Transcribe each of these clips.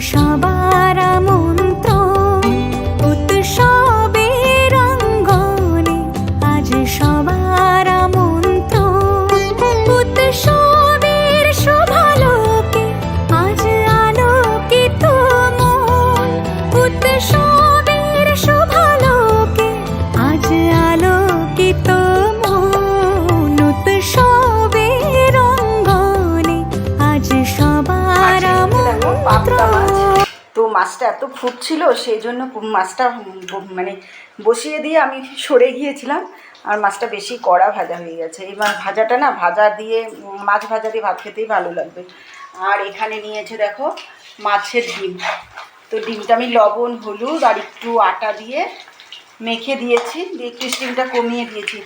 সবার মন্ত্র মাছটা এত ফুটছিল, সেই জন্য মাছটা মানে বসিয়ে দিয়ে আমি সরে গিয়েছিলাম, আর মাছটা বেশি কড়া ভাজা হয়ে গেছে। এবার ভাজাটা না, ভাজা দিয়ে মাছ ভাজা দিয়ে ভাত খেতেই ভালো লাগবে। আর এখানে নিয়েছে দেখো মাছের ডিম। তো ডিমটা আমি লবণ, হলুদ আর একটু আটা দিয়ে মেখে দিয়েছি, দিয়ে একটু কমিয়ে দিয়েছি।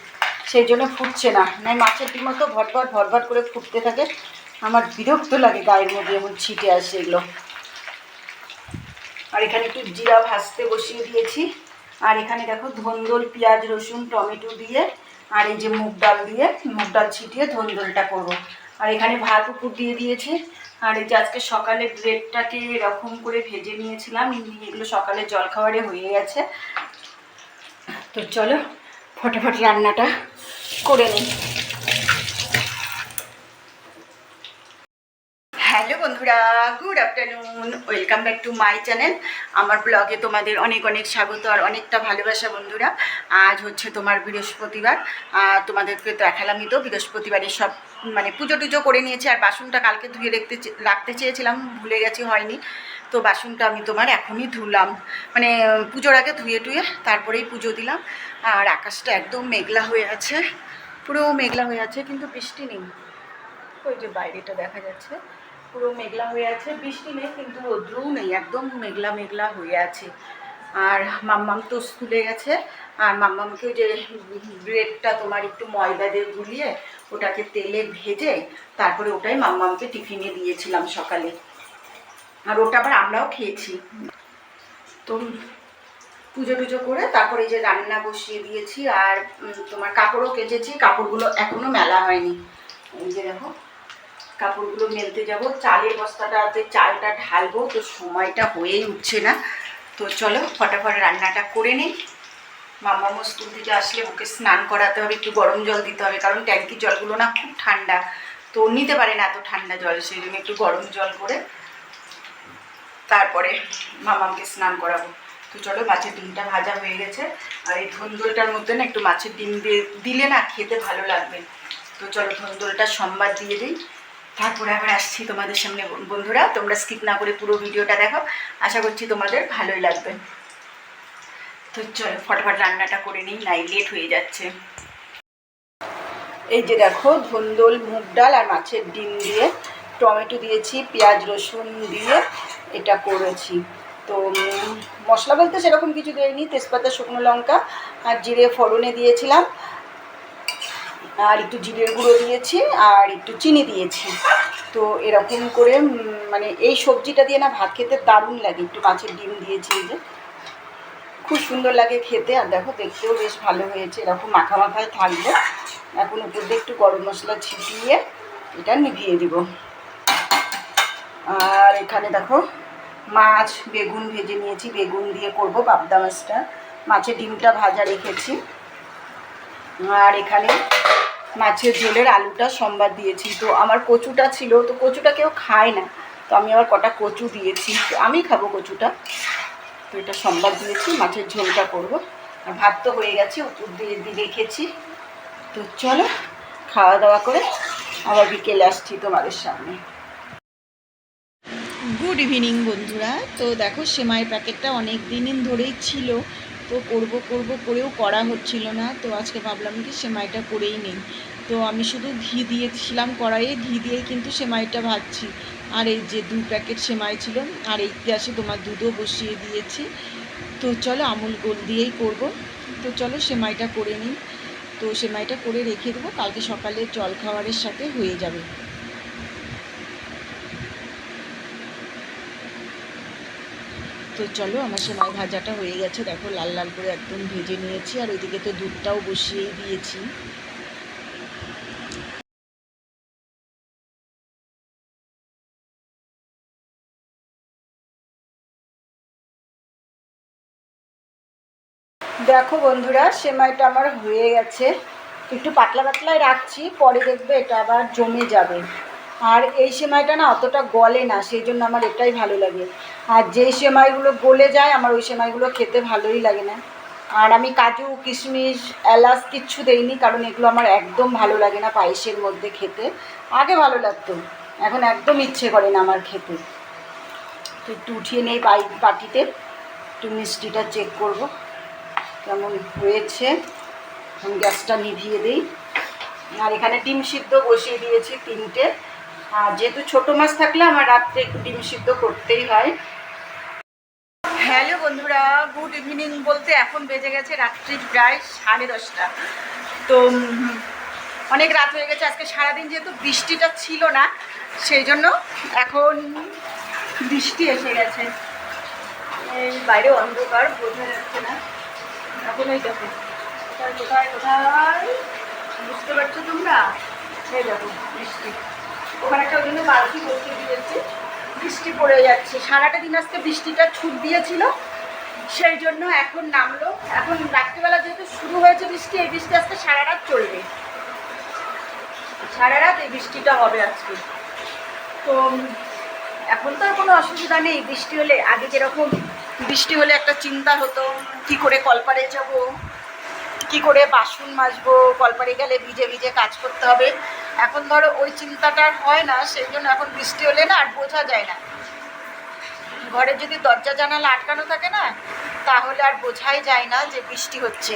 সেই জন্য ফুটছে না। নাই মাছের ডিমও তো ভটভট ভটভট করে ফুটতে থাকে। আমার বিরক্ত লাগে গায়ের মধ্যে এমন ছিটে আসে এগুলো। আর এখানে একটু জিরা ভাজতে বসিয়ে দিয়েছি। আর এখানে দেখো ধন্দল, পেঁয়াজ, রসুন, টমেটো দিয়ে আর এই যে মুগ ডাল দিয়ে, মুগ ডাল ছিটিয়ে ধন্দলটা করব। আর এখানে ভাত উপর দিয়ে দিয়েছি। আর এই যে আজকে সকালে ব্রেডটাকে এরকম করে ভেজে নিয়েছিলাম, এগুলো সকালে জলখাবারে হয়ে গেছে। তো চলো, ফটাফট রান্নাটা করে নিই। হ্যালো বন্ধুরা good afternoon welcome back to my channel আমার ব্লগে তোমাদের অনেক অনেক স্বাগত আর অনেকটা ভালোবাসা বন্ধুরা। আজ হচ্ছে তোমার বৃহস্পতিবার। তোমাদেরকে তো দেখালামই তো, বৃহস্পতিবারে সব মানে পুজো টুজো করে নিয়েছি আর বাসনটা কালকে ধুয়ে রাখতে রাখতে চেয়েছিলাম, ভুলে গেছি, হয়নি। তো বাসনটা আমি তোমার এখনই ধুলাম। মানে পুজোর আগে ধুয়ে টুয়ে তারপরেই পুজো দিলাম। আর আকাশটা একদম মেঘলা হয়ে আছে। পুরো মেঘলা হয়ে আছে, কিন্তু বৃষ্টি নেই। ওই যে বাইরেটা দেখা যাচ্ছে। পুরো মেঘলা হয়ে আছে। বৃষ্টি নেই, কিন্তু রৌদ্রও নেই, একদম মেঘলা মেঘলা হয়ে আছে। আর মাম্মাম তো স্কুলে গেছে। আর মাম্মামকে যে ব্রেডটা তোমার একটু ময়দা দিয়ে গুলিয়ে ওটাকে তেলে ভেজে তারপরে ওটাই মাম্মামকে টিফিনে দিয়েছিলাম সকালে। আর ওটা আবার আমরাও খেয়েছি। তো পুজো টুজো করে তারপরে যে রান্না বসিয়ে দিয়েছি। আর তোমার কাপড়ও কেচেছি, কাপড়গুলো এখনও মেলা হয়নি। এই যে দেখো কাপড়গুলো মেলতে যাব। চালের বস্তাটাতে চালটা ঢালবো, তো সময়টা হয়েই উঠছে না। তো চলো, ফটাফট রান্নাটা করে নিই। মামামো স্কুল থেকে আসলে ওকে স্নান করাতে হবে, একটু গরম জল দিতে হবে, কারণ ট্যাঙ্কির জলগুলো না খুব ঠান্ডা। তো নিতে পারে না এত ঠান্ডা জল, সেই জন্য একটু গরম জল করে তারপরে মামাকে স্নান করাবো। তো চলো, মাছের ডিমটা ভাজা হয়ে গেছে। আর এই ধন্দলটার মধ্যে না একটু মাছের ডিম দিয়ে দিলে না খেতে ভালো লাগবে। তো চলো, ধন্দলটা সোমবার দিয়ে দিই। তারপরে আবার আসছি তোমাদের সামনে, বন্ধুরা। তোমরা স্কিপ না করে পুরো ভিডিওটা দেখো। আশা করছি তোমাদের ভালোই লাগবে। তো চলো, ফটাফট রান্নাটা করে নিই, নাই লেট হয়ে যাচ্ছে। এই যে দেখো, ধন্দল, মুগ ডাল আর মাছের ডিম দিয়ে টমেটো দিয়েছি, পেঁয়াজ, রসুন দিয়ে এটা করেছি। তো মশলা বলতে সেরকম কিছু দেয়নি তেজপাতা, শুকনো লঙ্কা আর জিরে ফোড়নে দিয়েছিলাম। আর একটু জিরের গুঁড়ো দিয়েছি আর একটু চিনি দিয়েছি। তো এরকম করে মানে এই সবজিটা দিয়ে না ভাত খেতে দারুণ লাগে। একটু মাছের ডিম দিয়েছি যে। খুব সুন্দর লাগে খেতে। আর দেখো, দেখতেও বেশ ভালো হয়েছে। এরকম মাখা মাখায় থাকবে। এখন উপর দিয়ে একটু গরম মশলা ছিটিয়ে এটা নিভিয়ে দিব। আর এখানে দেখো, মাছ, বেগুন ভেজে নিয়েছি। বেগুন দিয়ে করব পাবদা মাছটা। মাছের ডিমটা ভাজা রেখেছি। আর এখানে মাছের ঝোলের আলুটা সম্বাদ দিয়েছি। তো আমার কচুটা ছিল, তো কচুটা কেউ খায় না। তো আমি আবার কটা কচু দিয়েছি। তো আমি খাব কচুটা। তো এটা সম্বাদ দিয়েছি, মাছের ঝোলটা করব। আর ভাত তো হয়ে গেছে উপর দিয়ে দিয়ে রেখেছি। তো চলো, খাওয়া দাওয়া করে আবার বিকেলে আসছি তোমাদের সামনে। গুড ইভিনিং বন্ধুরা। তো দেখো সেমাই প্যাকেটটা অনেক দিন ধরেই ছিল। তো করব করব করেও করা হচ্ছিল না। তো আজকে ভাবলাম কি সেমাইটা করেই নিই। তো আমি শুধু ঘি দিয়েছিলাম কড়াইয়ে। ঘি দিয়েই কিন্তু সেমাইটা ভাজছি। আর এই যে দু প্যাকেট সেমাই ছিল, আর এই গ্যাসে তোমার দুধও বসিয়ে দিয়েছি। তো চলো, আমুল গোল দিয়েই করব। তো চলো, সেমাইটা করে নিই। তো সেমাইটা করে রেখে দেবো। কালকে সকালে জল খাবারের সাথে হয়ে যাবে। তো চলো, আমার সেমাই ভাজাটা হয়ে গেছে। দেখো, লাল লাল করে একদম ভেজে নিয়েছি, আর ওইদিকে তো দুধটাও বসিয়েই দিয়েছি। দেখো বন্ধুরা, সেমাইটা আমার হয়ে গেছে। একটু পাতলা পাতলায় রাখছি, পরে দেখবে এটা আবার জমে যাবে। আর এই সেমাইটা না অতটা গলে না সেই জন্য আমার এটাই ভালো লাগে। আর যেই সেমাইগুলো গলে যায়, আমার ওই সেমাইগুলো খেতে ভালোই লাগে না। আর আমি কাজু, কিশমিশ, এলাচ কিচ্ছু দেইনি, কারণ এগুলো আমার একদম ভালো লাগে না পায়েসের মধ্যে খেতে। আগে ভালো লাগতো, এখন একদম ইচ্ছে করে না আমার খেতে। তো একটু উঠিয়ে নেই পাই বাটিতে, একটু মিষ্টিটা চেক করব, কেমন হয়েছে। গ্যাসটা নিভিয়ে দিই। আর এখানে ডিম সিদ্ধ বসিয়ে দিয়েছি তিনটে। আর যেহেতু ছোটো মাছ থাকলে আমার রাত্রে একটু ডিম সিদ্ধ করতেই হয়। হ্যালো বন্ধুরা, গুড ইভিনিং বলতে এখন বেজে গেছে রাত্রি প্রায় সাড়ে দশটা। তো অনেক রাত হয়ে গেছে, আজকে সারাদিন যেহেতু বৃষ্টিটা ছিল না, সেই জন্য এখন বৃষ্টি এসে গেছে। বাইরে অন্ধকার, বোঝা যাচ্ছে না। এখন এই দেখো, কোথায় কোথায় বুঝতে পারছ তোমরা? সেই দেখো, বৃষ্টি। ওখানে একটা ওই জন্য বালতি বসিয়ে দিয়েছি। বৃষ্টি পড়ে যাচ্ছে। সারাটা দিন আজকে বৃষ্টিটা ছুট দিয়েছিল। সেই জন্য এখন নামলো। এখন রাত্রিবেলা যেহেতু শুরু হয়েছে বৃষ্টি, এই বৃষ্টি আজকে সারা রাত চলবে। সারা রাত এই বৃষ্টিটা হবে আজকে। তো এখন তো আর কোনো অসুবিধা নেই। বৃষ্টি হলে আগে যেরকম বৃষ্টি হলে একটা চিন্তা হতো, কি করে কলপারে যাব? কি করে বাসন মাজবো? কলপারে গেলে ভিজে ভিজে কাজ করতে হবে। এখন ধরো ওই চিন্তাটা হয় না, সেই জন্য এখন বৃষ্টি হলে না আর বোঝা যায় না। ঘরে যদি দরজা জানালা আটকানো থাকে না, তাহলে আর বোঝাই যায় না যে বৃষ্টি হচ্ছে।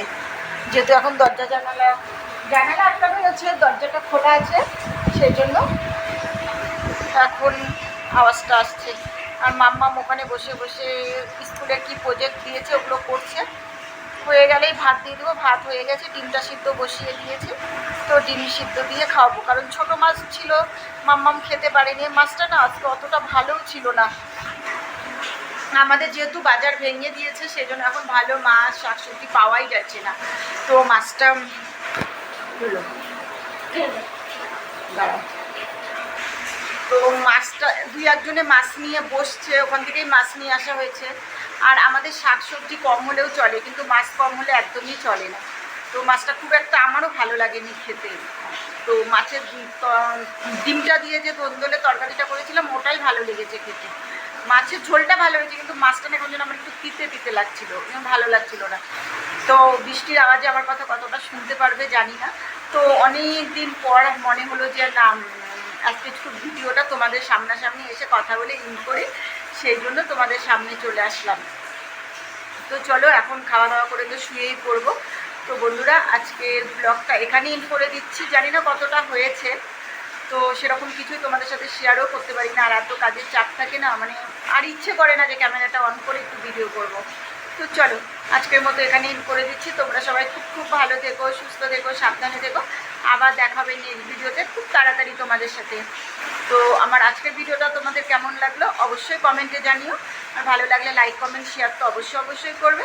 যেহেতু এখন দরজা জানালা জানালা আটকানো আছে দরজাটা খোলা আছে, সেই জন্য এখন আওয়াজটা আসছে। আর মাম্মাম ওখানে বসে বসে স্কুলের কি প্রজেক্ট দিয়েছে, ওগুলো করছে? হয়ে গেলেই ভাত দিয়ে দেবো। ভাত হয়ে গেছে, ডিমটা সিদ্ধ বসিয়ে দিয়েছি। তো ডিম সিদ্ধ দিয়ে খাওয়াবো। কারণ ছোট মাছ ছিল, মাম্মাম খেতে পারেনি। মাছটা না আজকে অতটা ভালোও ছিল না। আমাদের যেহেতু বাজার ভেঙে দিয়েছে সেই জন্য এখন ভালো মাছ, শাকসবজি পাওয়াই যাচ্ছে না। তো মাছটা তো মাছটা, দুই একজনে মাছ নিয়ে বসছে। ওখান থেকেই মাছ নিয়ে আসা হয়েছে। আর আমাদের শাক সবজি কম হলেও চলে, কিন্তু মাছ কম হলে একদমই চলে না। তো মাছটা খুব একটা আমারও ভালো লাগেনি খেতে। তো মাছের ডিমটা দিয়ে যে দোন্দলে তরকারিটা করেছিলাম, ওটাই ভালো লেগেছে খেতে। মাছের ঝোলটা ভালো হয়েছে, কিন্তু মাছটা না এখন যেন আমার একটু তিতে তিতে লাগছিল ভালো লাগছিল না। তো বৃষ্টির আওয়াজে আমার কথা কতটা শুনতে পারবে জানি না। তো অনেক দিন পর মনে হলো যে, না আজকে একটু ভিডিওটা তোমাদের সামনাসামনি এসে কথা বলে ইন করে সেই জন্য তোমাদের সামনে চলে আসলাম। তো চলো এখন খাওয়া দাওয়া করে তো শুয়েই পড়ব। তো বন্ধুরা, আজকের ব্লগটা এখানেই এন্ড করে দিচ্ছি। জানি না কতটা হয়েছে। তো সেরকম কিছুই তোমাদের সাথে শেয়ারও করতে পারি না। আর এত কাজের চাপ থাকে না মানে আর ইচ্ছে করে না যে ক্যামেরাটা অন করে একটু ভিডিও করব। তো চলো, আজকের মতো এখানেই ইন করে দিচ্ছি। তোমরা সবাই খুব খুব ভালো থেকো, সুস্থ থেকো, সাবধানে থেকো। আবার দেখাবে নেক্সট ভিডিওতে খুব তাড়াতাড়ি তোমাদের সাথে। তো আমার আজকের ভিডিওটা তোমাদের কেমন লাগল অবশ্যই কমেন্টে জানিও। আর ভালো লাগলে লাইক কমেন্ট শেয়ার তো অবশ্যই অবশ্যই করবে।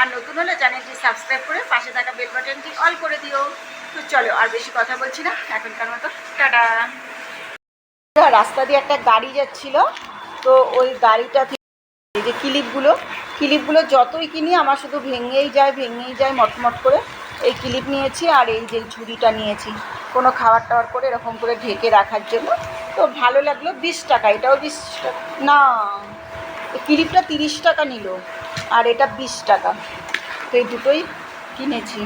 আর নতুন হলে চ্যানেলটি সাবস্ক্রাইব করে পাশে থাকা বেল বাটনটি অল করে দিও। তো চলো আর বেশি কথা বলছি না। এখনকার মতো টাটা। রাস্তা দিয়ে একটা গাড়ি যাচ্ছিল। তো ওই গাড়িটা থেকে যে ক্লিপগুলো ক্লিপগুলো যতই কিনি আমার শুধু ভেঙেই যায় ভেঙেই যায় মটমট করে। এই ক্লিপ নিয়েছি আর এই যে ঝুড়িটা নিয়েছি। কোনো খাবার টাবার করে এরকম করে ঢেকে রাখার জন্য। তো ভালো লাগল বিশ টাকা, এটাও বিশ টাকা। না ক্লিপটা তিরিশ টাকা নিল, আর এটা বিশ টাকা। তো এই দুটোই কিনেছি।